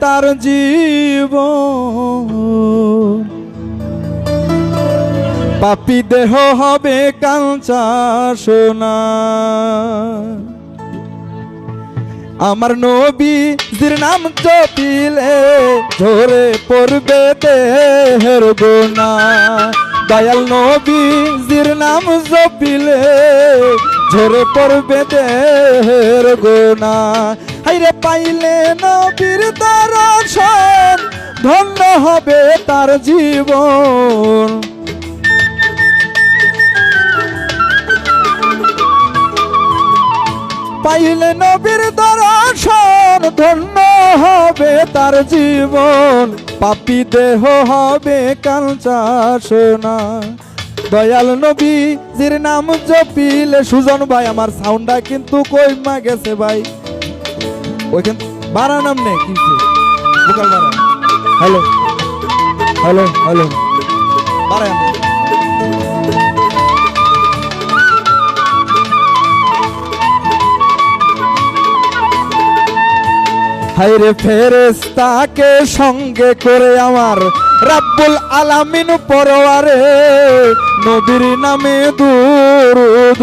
তার জীব পাপি দেহ হবে কাঞ্চা সোনা। আমার নবী নবীজির নাম জপিলে ঝরে পড়বে দেহের গোনা। দয়াল নবীজির নাম জপিলে ঝরে পড়বে দেহের গোনা। পাইলে নবীর দর্শন, ধন্য হবে তার জীবন। পাইলে নবীর দর্শন, ধন্য হবে তার জীবন। পাপি দেহ হবে কাঞ্চা দয়াল নবী জির নাম জপিলে, সুজন ভাই, আমার সাউন্ডটা কিন্তু কইমা গেছে ভাই। ওইখান বাড়া নাম নেই কিছু ভোকাল বাড়া হ্যালো। Hello hello. বাড়ায়। হাইরে ফেরেস্তাকে সঙ্গে করে আমার রাব্বুল আলামিন পরওয়ারে নবীর নামে দুরুদ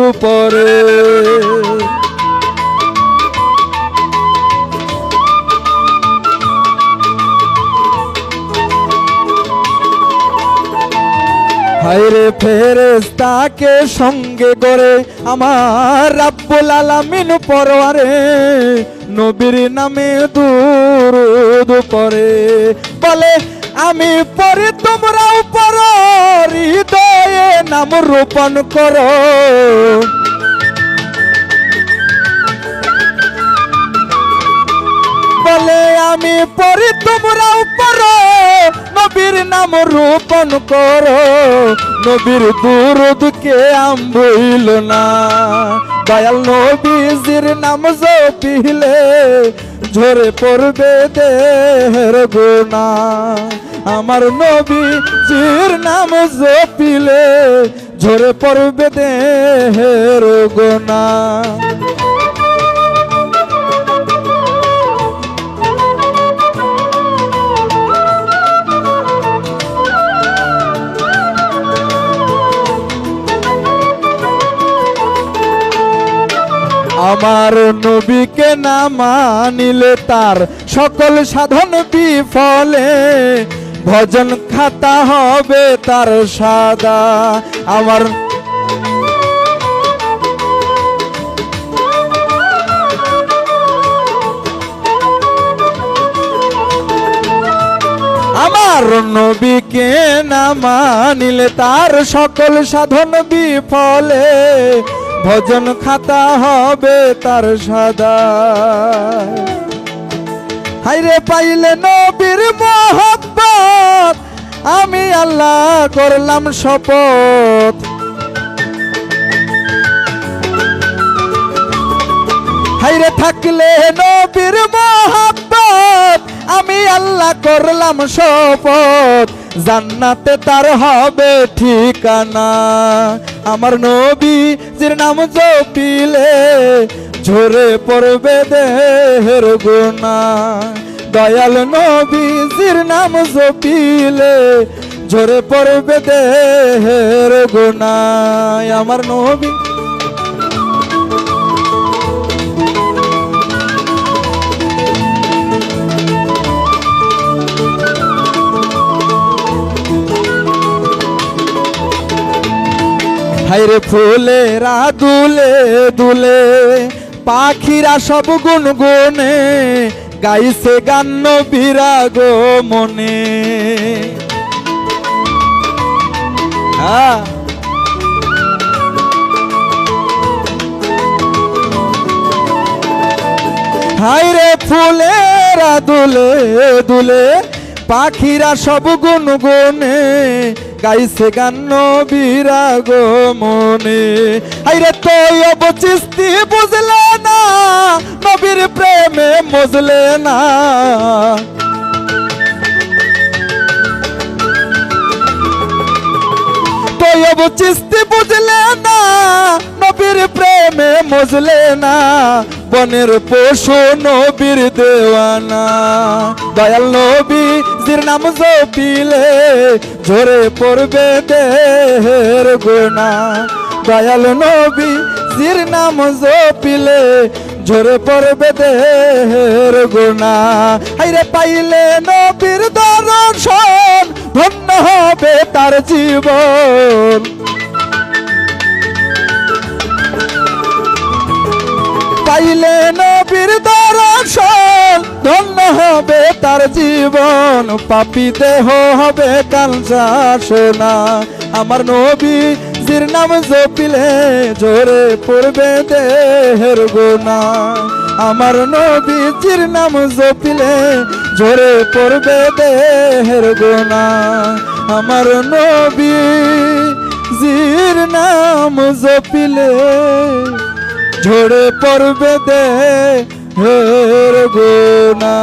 হাইরে ফেরেস্তাকে সঙ্গে করে আমার রাব্বুল আলামিন পরওয়ারে নবীর নামে দুরুদ পরে বলে, আমি পরে তোমরাও পর হৃদয়ে নাম রোপণ করো। বলে, আমি পরে তোমরাও পড়ো নাম রোপণ করো। নবীর দুরুদকে আম্বইল না। দয়াল নবীজির নাম জপিলে ঝরে পড়বে দেহের গোনা। আমার নবীজির নাম জপিলে ঝরে পড়বে দেহের গোনা। আমার নবীকে না মানিলে তার সকল সাধন বিফলে। ভজন খাতা হবে তার সাদা। আমার আমার নবীকে না মানিলে তার সকল সাধন বিফলে। ভজন খাতা হবে তার সাদা। হাইরে পাইলে নবীর মোহব্বত, আমি আল্লাহ করলাম শপথ। হাইরে থাকলে নবীর মোহাব্বত, আমি আল্লাহ করলাম শপথ। জান্নাতে তার হবে ঠিকানা। আমার নবী জির নাম জপিলে ঝরে পড়বে দেহের গুণা দয়াল নবী জির নাম জপিলে ঝরে পড়বে দেহের গুণা আমার নবী হাইরে ফুলেরা দুলে দুলে, পাখিরা সব গুনগুনে, গাইছে গান বিরাগ মনে। হাইরে ফুলেরা দুলে দুলে পাখিরা সব গুনগুনে, গাইছে গান বিরাগ মনে। হাইরে তুই অবচিস্তি বুঝলে না, নবীর প্রেমে মজলে না। তুই অবচিস্তি বুঝলে মজলে না, বনের পশু নবীর দেওয়ানা। দয়াল নবী জির নাম জপিলে, ঝরে পড়বে দেহের গোনা। দয়াল নবী জির নাম জপিলে, ঝরে পড়বে দেহের গোনা। হাইরে পাইলে নবীর দর্শন, ধন্য হবে তার জীবন। পাইলে নবীর দর্শন, ধন্য হবে তার জীবন। পাপি দেহ হবে কালসা সোনা আমার নবী জির নাম জপিলে জোরে পড়বে দেহের গোনা আমার নবী জির নাম জপিলে জোরে পড়বে দেহের গোনা আমার নবী জির নাম জপিলে ঝরে পড়বে দে হের গোনা।